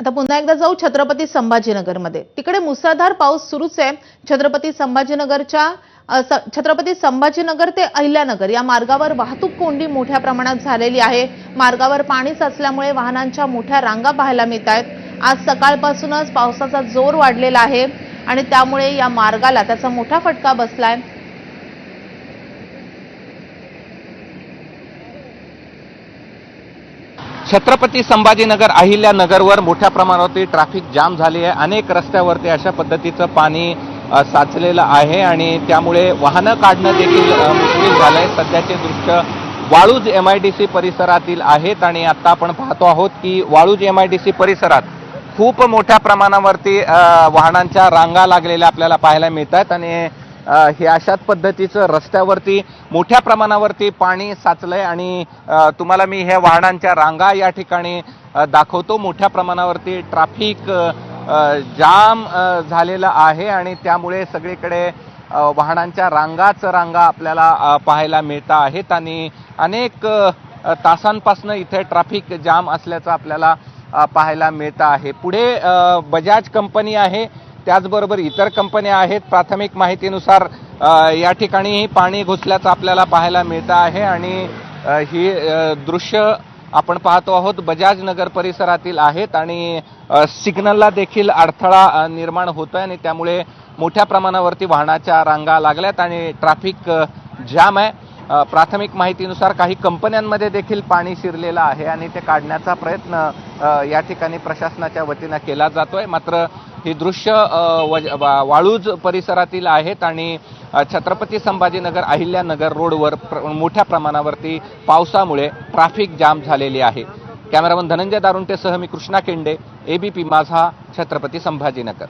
आता पुन्हा एकदा जाऊ छत्रपती संभाजीनगरमध्ये. तिकडे मुसळधार पाऊस सुरूच आहे. छत्रपती संभाजीनगरच्या स- छत्रपती संभाजीनगर ते अहिल्यानगर या मार्गावर वाहतूक कोंडी मोठ्या प्रमाणात झालेली आहे. मार्गावर पाणी साचल्यामुळे वाहनांच्या मोठ्या रांगा पाहायला मिळत आहेत आज सकाळपासूनच पावसाचा जोर वाढलेला आहे आणि त्यामुळे या मार्गाला त्याचा मोठा फटका बसलाय. छत्रपती संभाजीनगर अहिल्यानगरवर मोठ्या प्रमाणावरती ट्रॅफिक जाम झाली आहे. अनेक रस्त्यावरती अशा पद्धतीचं पाणी साचलेलं आहे आणि त्यामुळे वाहनं काढणं देखील मुश्किल झालं आहे सध्याचे दृश्य Waluj M I D C परिसरातील आहेत आणि आता आपण पाहतो आहोत की Waluj M I D C परिसरात खूप मोठ्या प्रमाणावरती वाहनांच्या रांगा लागलेल्या आपल्याला पाहायला मिळत आहेत आणि हे अशाच पद्धतीचं रस्त्यावरती मोठ्या प्रमाणावरती पाणी साचलंय आणि तुम्हाला मी ह्या वाहनांच्या रांगा या ठिकाणी दाखवतो. मोठ्या प्रमाणावरती ट्रॅफिक जाम झालेलं आहे आणि त्यामुळे सगळीकडे वाहनांच्या रांगाच रांगा आपल्याला पाहायला मिळत आहेत आणि अनेक तासांपासनं इथे ट्रॅफिक जाम असल्याचं आपल्याला पाहायला मिळतं आहे. पुढे बजाज कंपनी आहे. त्याचबरोबर इतर कंपन्या आहेत. प्राथमिक माहितीनुसार या ठिकाणीही पाणी घुसल्याचं आपल्याला पाहायला मिळतं आहे आणि ही दृश्य आपण पाहतो आहोत. बजाज नगर परिसरातील आहेत आणि सिग्नलला देखील अडथळा निर्माण होतोय आणि त्यामुळे मोठ्या प्रमाणावरती वाहनाच्या रांगा लागल्यात आणि ट्रॅफिक जाम आहे. प्राथमिक माहितीनुसार काही कंपन्यांमध्ये देखील पाणी शिरलेलं आहे आणि ते काढण्याचा प्रयत्न या ठिकाणी प्रशासनाच्या वतीनं केला जातोय. मात्र ही दृश्य वज- वा- वाळूज परिसरातील आहेत आणि छत्रपती संभाजीनगर अहिल्यानगर रोडवर प्र- मोठ्या प्रमाणावरती पावसामुळे ट्रॅफिक जाम झालेली आहे. कॅमेरामन धनंजय दारुंटेसह मी कृष्णा केंडे एबीपी माझा छत्रपती संभाजीनगर.